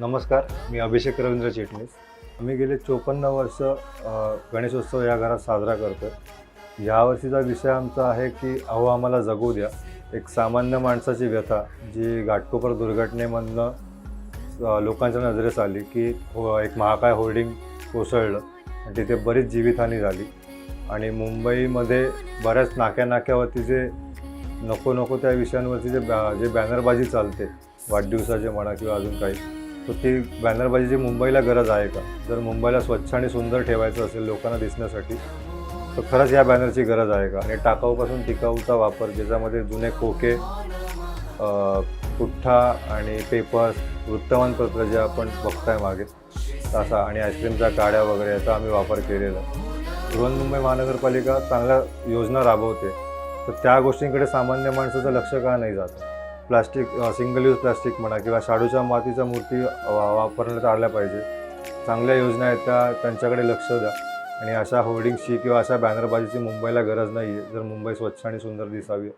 नमस्कार मी अभिषेक रवींद्र चिटणीस. आम्ही गेले चोपन्न वर्ष गणेशोत्सव या घरात साजरा करतो यावर्षीचा विषय आमचा आहे की अहो आम्हाला जगू द्या. एक सामान्य माणसाची व्यथा जी घाटकोपर दुर्घटनेमधनं लोकांच्या नजरेस आली की हो एक महाकाय होर्डिंग कोसळलं आणि तिथे बरीच जीवितहानी झाली. आणि मुंबईमध्ये बऱ्याच नाक्या नाक्यावरती जे नको नको त्या विषयांवरती जे बॅ जे बॅनरबाजी चालते वाढदिवसाचे म्हणा किंवा अजून काही तर ती बॅनरबाजीची मुंबईला गरज आहे का? जर मुंबईला स्वच्छ आणि सुंदर ठेवायचं असेल लोकांना दिसण्यासाठी तर खरंच या बॅनरची गरज आहे का? आणि टाकाऊपासून टिकाऊचा वापर ज्याच्यामध्ये जुने खोके पुठ्ठा आणि पेपर्स वृत्तमानपत्र जे आपण बघताय मागे तसा आणि आईस्क्रीमच्या गाड्या वगैरे याचा आम्ही वापर केलेला बृहन्मुंबई महानगरपालिका चांगल्या योजना राबवते. तर त्या गोष्टींकडे सामान्य माणसाचं लक्ष का नाही जात? प्लास्टिक सिंगल यूज प्लास्टिक म्हणा किंवा शाडूच्या मातीच्या मूर्ती वा- वापरण्यात आल्या पाहिजे. चांगल्या योजना आहेत त्या त्यांच्याकडे लक्ष द्या. आणि अशा होर्डिंग्सची किंवा अशा बॅनरबाजीची मुंबईला गरज नाही आहे जर मुंबई स्वच्छ आणि सुंदर दिसावी.